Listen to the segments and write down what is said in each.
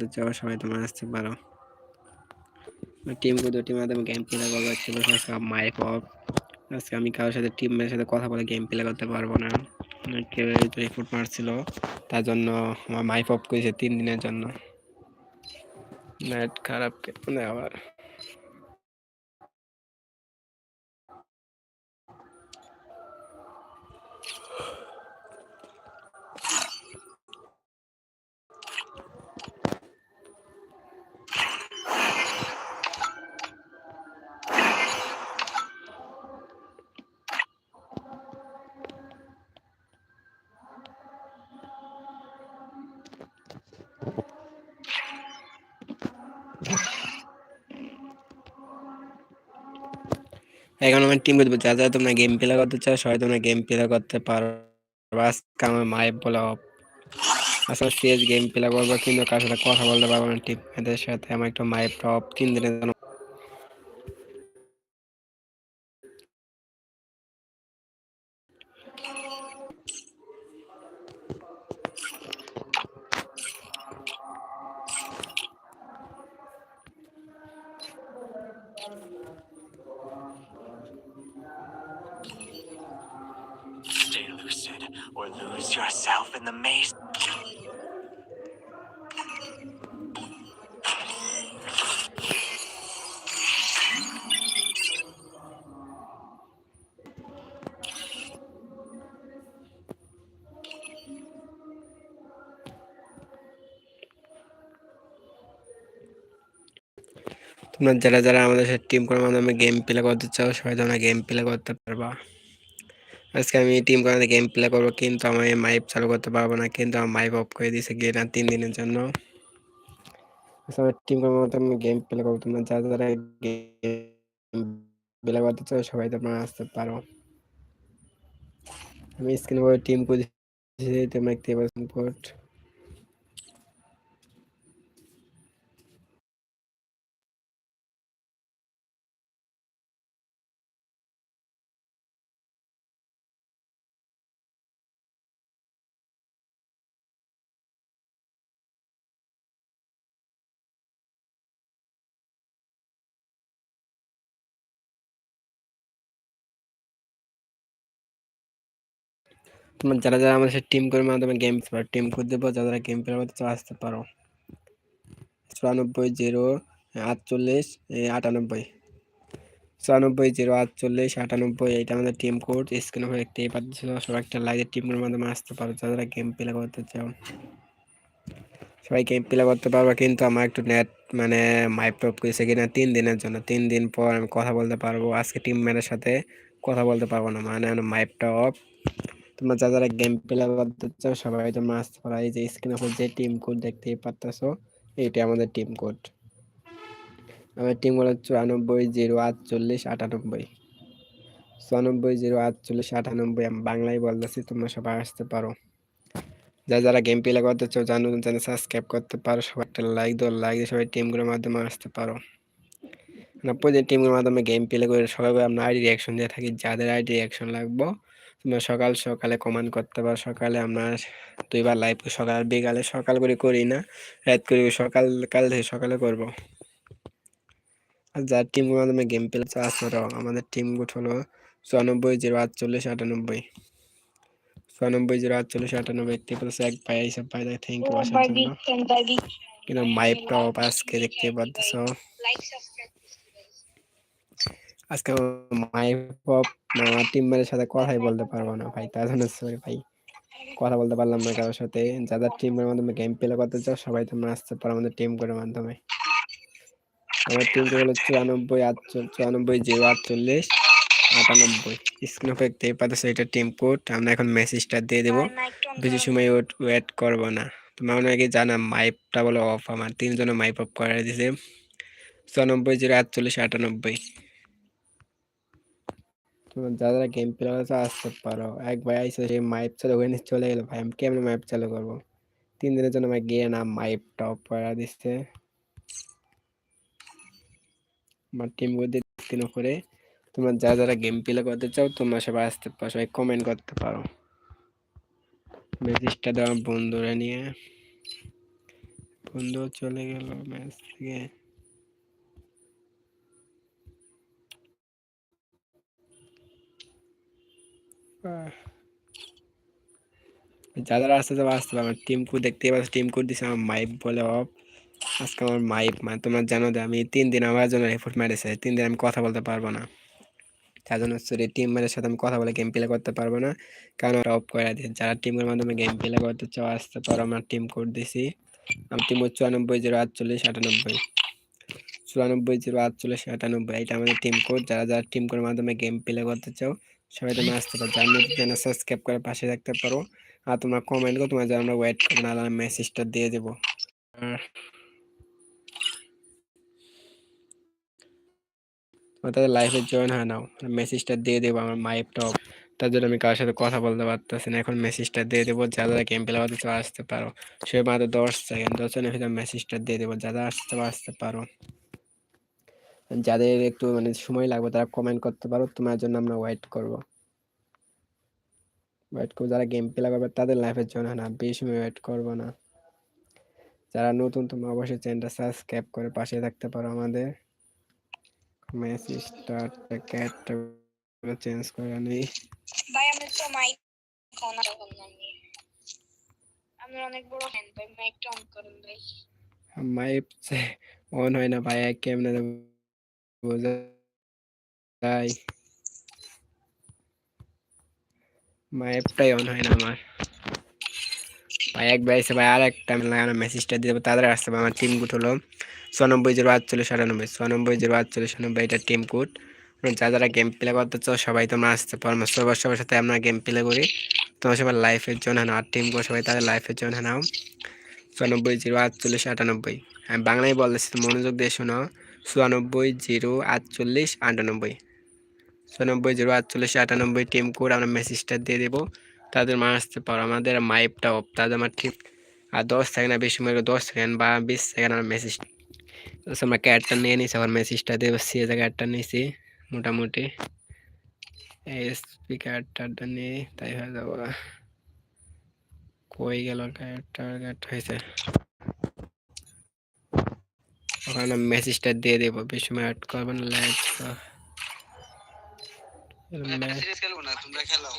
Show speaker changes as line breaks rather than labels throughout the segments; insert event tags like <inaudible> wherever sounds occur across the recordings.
করতে চাও, সবাই তোমরা আসতে পারো টিম দুটি মাধ্যমে গেম প্লে করব ছিল সব অফ আজকে আমি কারোর সাথে টিমের সাথে কথা বলে গেম প্লে করতে পারব না। কেউ রিপোর্ট মারছিল, তার জন্য আমার মাইক অফ করেছে তিন দিনের জন্য। নেট খারাপ কেমন আবার এখন আমার টিম করতে যা যা তোমরা গেম প্লে করতে চাও, সবাই তোমরা গেম প্লে করতে পারো। আজকে আমার মায়ের বলা আসলে সিএস গেম প্লে করব, কিন্তু কার সাথে কথা বলতে পারব না টিম এদের সাথে? আমার একটু মায়ের টপ তিন দিনের জন্য
or lose yourself in the maze.
তোমরা যারা যারা আমাদের সাথে টিম করার মাধ্যমে গেম প্লে করতে চাও সবাই তোমরা গেম প্লে করতে পারবা আজকে আমি টিম করাতে গেম প্লে করব, কিন্তু আমি মাইপ চালু করতে পারব না, কিন্তু আমার মাইপ অফ করে দিয়েছে গিয়ে না তিন দিনের জন্য। টিম করার মতো আমি গেম প্লে করব, তোমরা যারা যারা গেম প্লে করতে চাও সবাই তোমরা আসতে পারো। আমি স্ক্রিন করে টিম করে তোমরা দেখতে তোমার যারা যারা আমাদের টিম করে মাধ্যমে গেম টিম করে দেবো, যারা যারা গেম করতে চাও আসতে পারো। চুরানব্বই জিরো আটচল্লিশ আটানব্বই। চুরানব্বই জিরো, আটচল্লিশ, আটানব্বই, এইটা আমাদের টিম কোড স্ক্রিনে হয়ে দেখতেই পাচ্ছ, সবাই একটা লাইভের টিম টিমের মাধ্যমে আসতে পারো, যারা গেম প্লে করতে চাও। সবাই গেম প্লে করতে পারব, কিন্তু আমার একটু নেট মানে মাইপ টপ করেছে কিনা তিন দিনের জন্য। তিন দিন পর আমি কথা বলতে পারব, আজকে টিম ম্যানের সাথে কথা বলতে পারব না মানে মাইপটা অফ তোমরা যা যারা গেম প্লে করতে চাও, সবাই তোমরা আসতে পারো এই যে স্ক্রিনে উপর যে টিম কোড দেখতেই পারতেছো, এইটা আমাদের টিম কোড আমার টিম কোড চুরানব্বই জিরো আটচল্লিশ আটানব্বই। চুরানব্বই জিরো আটচল্লিশ আটানব্বই, আমি বাংলায় বলতেছি, তোমরা সবাই আসতে পারো। যা যারা গেম প্লে করতে চাও জানো চ্যানেল সাবস্ক্রাইব করতে পারো, সবাই একটা লাইক দাও লাইক দিয়ে সবাই টিমগুলোর মাধ্যমে আসতে পারো। প্রতিদিন টিমগুলোর মাধ্যমে গেম প্লে করে, সবাই আমরা আইডি রিয়াকশন দিয়ে থাকি, যাদের আইডি রিয়াকশন লাগবো তোমরা সকাল সকালে কমান্ড করতে পারো সকালে আমরা দুইবার লাইভ সকাল বিকালে সকাল করে করি না রাত করি সকাল কাল থেকে সকালে করব। আর যার টিমগুলো মাধ্যমে গেম প্লে আসো আমাদের টিম গুট হলো চুরানব্বই জিরো আটচল্লিশ আটানব্বই। চুরানব্বই জিরো আটচল্লিশ আটানব্বই একটি প্লাস এক পাই এইসব পাই থ্যাংক ইউ আসার জন্য। কিন্তু মাইপটা আজকে দেখতে পাচ্ছ আজকে মাইপ আমার টিমের সাথে কথাই বলতে পারব না ভাই, তার জন্য সরি ভাই। কথা বলতে পারলাম না কারোর সাথে। যাদের টিমের মাধ্যমে গেম প্লে করতে চাও, সবাই তোমরা আসতে পারো আমাদের টিম করে মাধ্যমে। আমার টিম হলো চুরানব্বই চুরানব্বই, জিরো, আটচল্লিশ, আটানব্বই। স্ক্রিন দেখতে পাচ্ছ এটা টিম কোড আমরা এখন মেসেজটা দিয়ে দেবো। বেশি সময় ওয়েট করব না। তোমরা অনেকে জানা মাইপটা বলো অফ আমার তিনজনে মাইপ অফ করে দিছে। চুরানব্বই, জিরো, আটচল্লিশ, আটানব্বই। তোমার যারা গেম প্লে আছে আসতে পারো। এক ভাই আইসে সেই মাইপ চালু ওখানে চলে গেলো ভাই, আমি কেমন মাইপ চালু করব? তিন দিনের জন্য আমার গিয়ে না মাইপ টপ করা দিচ্ছে। আমার টিমগুলো দিন করে। তোমার যারা যারা গেম প্লে করতে চাও, তোমরা সবাই আসতে পারো, সবাই কমেন্ট করতে পারো। মেসেজটা দেওয়া বন্ধুরা নিয়ে। বন্ধু চলে গেল ম্যাচ থেকে। যারা আসতে যাবে আসতে পারবে টিম কোড দেখতে পাচ্ছ টিম কোড দিছে আমার মাইপ বলে অফ আজকে আমার মাইপ মানে তোমরা জানো যে আমি তিন দিন আমার জন্য রিপোর্ট মেরেছে। তিন দিন আমি কথা বলতে পারব না। তার জন্য হচ্ছে টিম মেরের সাথে আমি কথা বলে গেম প্লে করতে পারব না। কারণ ওরা অফ করে দিয়েছে। যারা টিমের মাধ্যমে গেম প্লে করতে চাও, আসতে পারো। আমার টিম কোড দিছি। আমার টিম হচ্ছে চুরানব্বই জিরো আটচল্লিশ আটানব্বই চুরানব্বই জিরো আটচল্লিশ আটানব্বই এটা আমাদের টিম কোড যারা যারা টিম কোডের মাধ্যমে গেম প্লে করতে চাও সবাই তোমরা আসতে পারো। যার মধ্যে চ্যানেল সাবস্ক্রাইব করে পাশে রাখতে পারো। আর তোমরা কমেন্ট করো, তোমার আমরা ওয়েট করব, না আমি মেসেজটা দিয়ে দেবো। আর তাদের লাইফে জয়েন হয় নাও। মেসেজটা দিয়ে দেবো আমার মাইপ টপ তার জন্য আমি কারোর সাথে কথা বলতে পারতেছি না। এখন মেসেজটা দিয়ে দেবো, যারা গেম প্লে চাও, আসতে পারো। সে মাত্র দশ সেকেন্ড দশ সেকেন্ডের ভিতরে মেসেজটা দিয়ে দেবো, যারা আসতে আসতে পারো। যাদের একটু মানে সময় লাগবে তারা কমেন্ট করতে পারো তোমার জন্য আমরা ওয়েট করব। ওয়েট করব যারা গেম প্লে করবে তাদের লাইফের জন্য না বেশি সময় ওয়েট করব না। যারা নতুন তোমরা অবশ্যই চ্যানেলটা সাবস্ক্রাইব করে পাশে থাকতে পারো আমাদের। মেসেজ স্টার্ট ক্যাটটা চেঞ্জ করে নেই।
ভাই আমি তো মাইক অন করলাম আমি অনেক বড় ফ্যান ভাই। মাইকটা অন করুন ভাই।
মাইপ অন হয় না ভাই। কেমনে বোঝা যায় মাইপটাই অন হয় না আমার ভাই একবার এসে ভাই আর একটা লাগানো মেসেজটা দিয়ে দেবো তাদের আসতে আমার টিম কোড হলো ছনব্বই জিরো আটচল্লিশ আটানব্বই ছনব্বই জিরো আটচল্লিশ আটানব্বই এটা টিম কোড যা যারা গেম প্লে করতে চাও সবাই তোমরা আসতে পারো সবার সবার সাথে আমরা গেম প্লে করি তোমার সবার লাইফের জন্য নাও আর টিম কোড সবাই তাদের লাইফের জন্য নাও চুরানব্বই জিরো আটচল্লিশ আটানব্বই আমি বাংলায় বলতেছি মনোযোগ দিয়ে শোনো চুরানব্বই জিরো আটচল্লিশ আটানব্বই। চুরানব্বই জিরো আটচল্লিশ আটানব্বই টিম কোড আমরা মেসেজটা দিয়ে দেবো। তাদের মা আসতে পারো আমাদের মাইপটা অফ তাদের আমার ঠিক আর দশ সেকেন্ড বেশি সময় দশ সেকেন্ড বা বিশ সেকেন্ড আমার মেসেজ আমরা ক্যাটটা নিয়ে নিছি, আবার মেসেজটা দিয়ে সে জায়গাটা নিয়েছি মোটামুটি। এই স্পিকারটা নিয়ে তাই হয়ে যাব। কই গেল টার্গেট হয়েছে? ওখানে মেসেজটা দিয়ে দেব বেশি সময় অ্যাড করবেন লাইক
তোমরা খেলাও।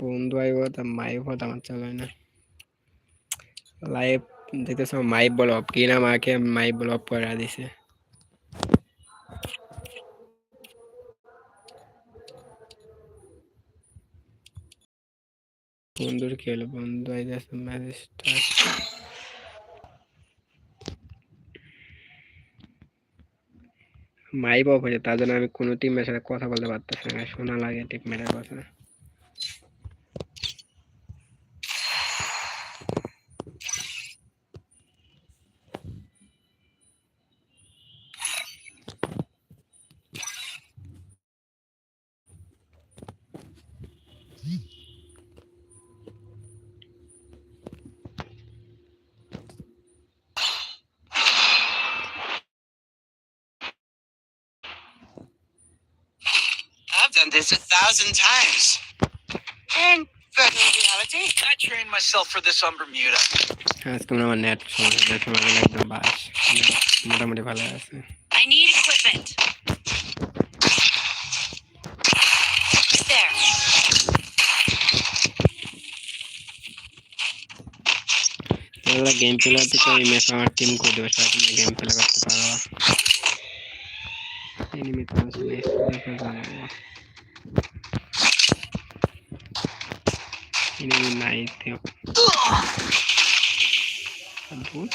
বন্ধু আইব তা মাইপ হতো আমার চালায় না। লাইভ দেখতেছ মাইপ বল অফ কি না মাকে মাইপ বল অফ করে দিছে। বন্ধুর খেল, বন্ধু আইতেছে মাই মাইপ অফ হয়েছে, তার জন্য আমি কোনো টিমের সাথে কথা বলতে পারতেছি না শোনা লাগে টিমমেটের কথা।
Thousand times. And but in reality, I trained myself for this on Bermuda.
আজকে মনে হয় আমার নেট সমস্যা নেট সমস্যা একদম বাস মোটামুটি ভালো আছে
I need equipment. There.
তোমরা গেম প্লে চাও এই ম্যাচ আমার টিম করে দেবে সবাই তোমরা গেম প্লে করতে পারো এনিমি তো আসলে দেখে জানাব এনিমি নাই তো অদ্ভুত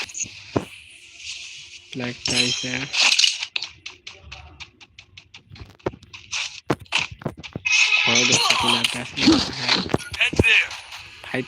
ব্ল্যাক টাইসে খড় দেখতে পিলারটা আসলে
Head there.
ফাইট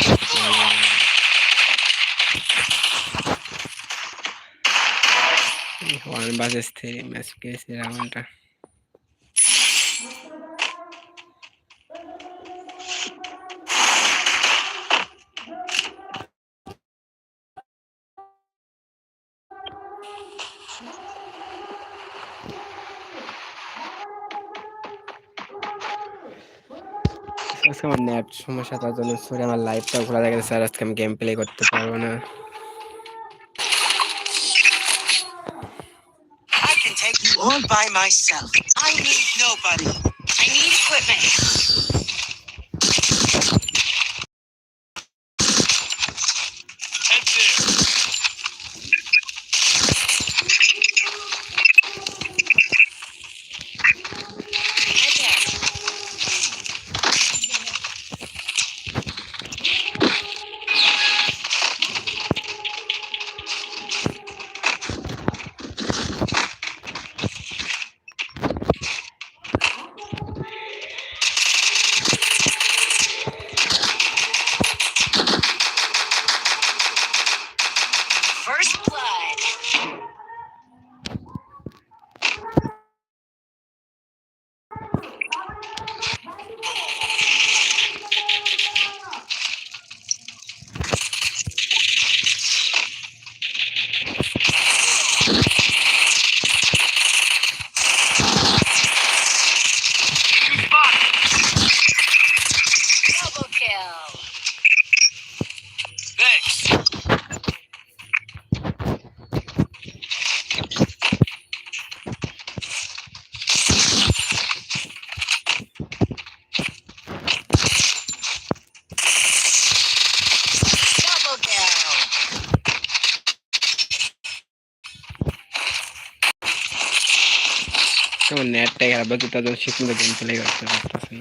নিয়ে আগে হেল্প করে কমে গেল নেট সমস্যা তার জন্য সরি আমার লাইভটা খোলা থাকে স্যার আজকে আমি গেম প্লে করতে পারব না
by myself. I need nobody.
I need equipment.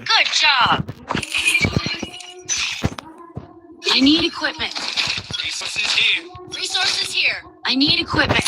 Good job. I need equipment.
Resources here.
Resources here. I need equipment.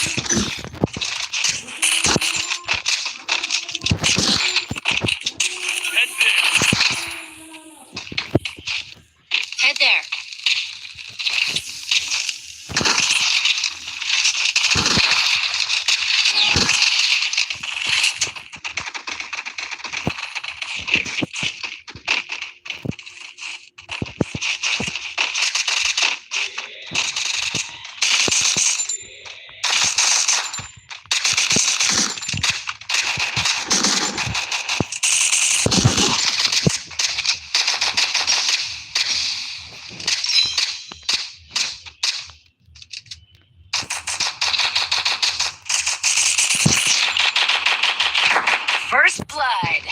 First blood.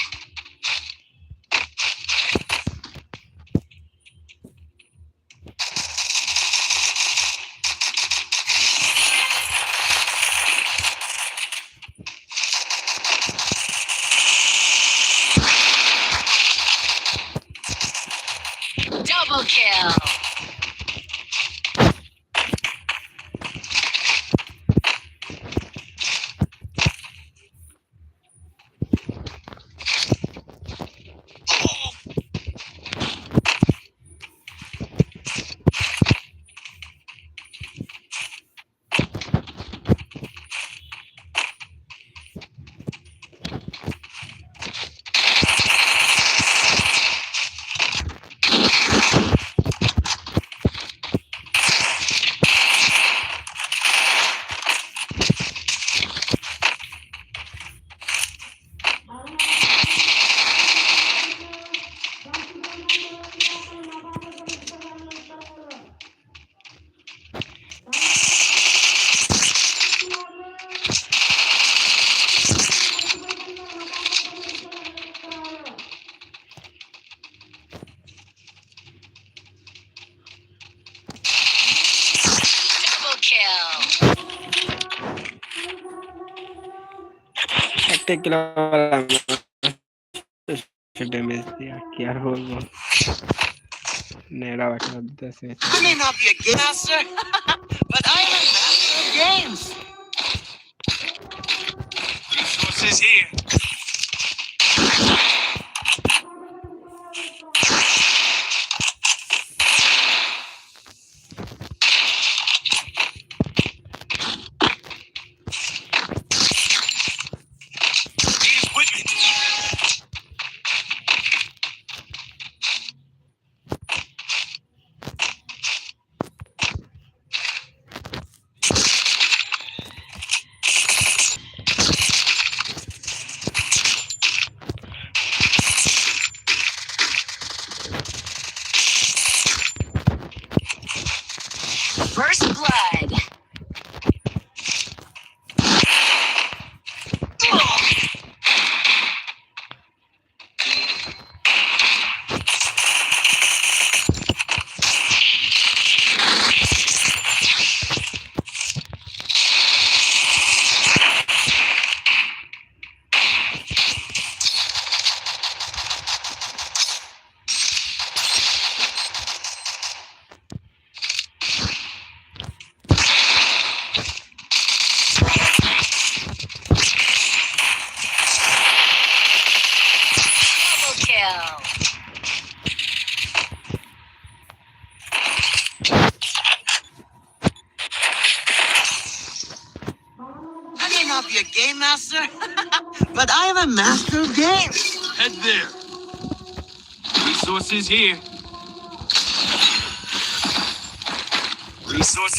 একটা কিলো ড্যামেজ দিয়া কি আর বলব নেড়াও একটা দিতেছে
I may not be a game master, but I am a master of games. Resources here. Be a game master, <laughs> but I am a master of games.
Head there. Resources here. Resources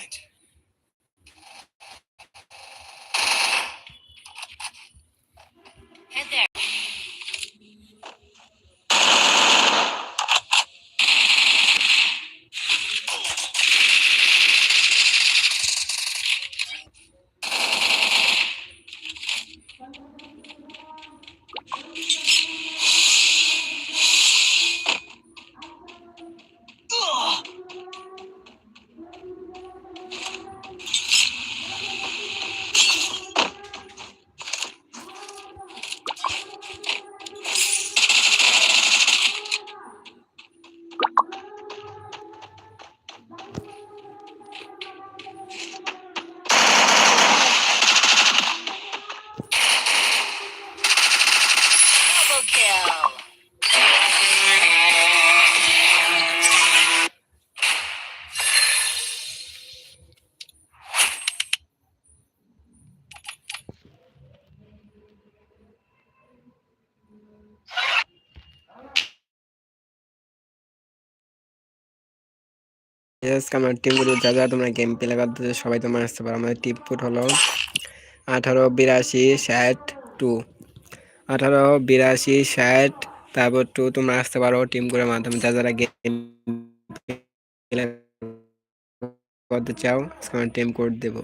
right.
Yes আমার team যা যা তোমরা game play করতে সবাই তোমরা আসতে পারো। আমাদের টিপ ফুট হলো আঠারো, বিরাশি, ষাট টু আঠারো, বিরাশি, ষাট, তারপর টু তোমরা আসতে পারো টিম মাধ্যমে। যা যারা গেম করতে চাও টিম কোড দেবো।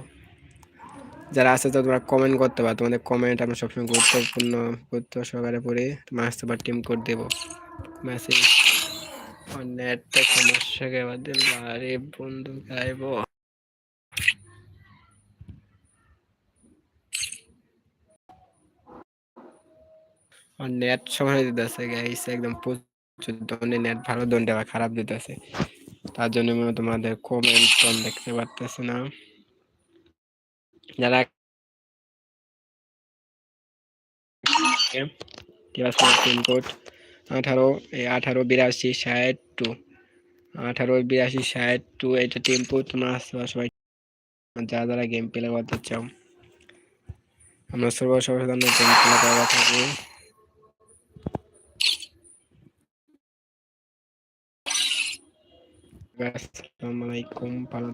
যারা আসতে চাও তোমরা কমেন্ট করতে পারো। তোমাদের কমেন্ট আমরা সবসময় গুরুত্বপূর্ণ, গুরুত্ব সহকারে পড়ে তোমরা আসতে পারো টিম কোড দেবো। মেসেজ নেটটা সমস্যা কে বাদ? আরে বন্ধু গাইব নেট সময় দিতেছে গাইস একদম প্রচুর দণ্ডে নেট ভালো দণ্ডে আবার খারাপ দিতেছে। তার জন্য মনে তোমাদের কমেন্ট কম দেখতে পারতেছে না। যারা পিনকোড আঠারো আঠারো, বিরাশি, ষাট টু আঠারো, বিরাশি, ষাট টু এটা টেম্পো তোমরা আসতে সবাই যারা যারা গেম প্লে করতে চাও। আমরা সর্ব সর্বসাধারণ গেম প্লে করা থাকি আসসালামু আলাইকুম, ভালো।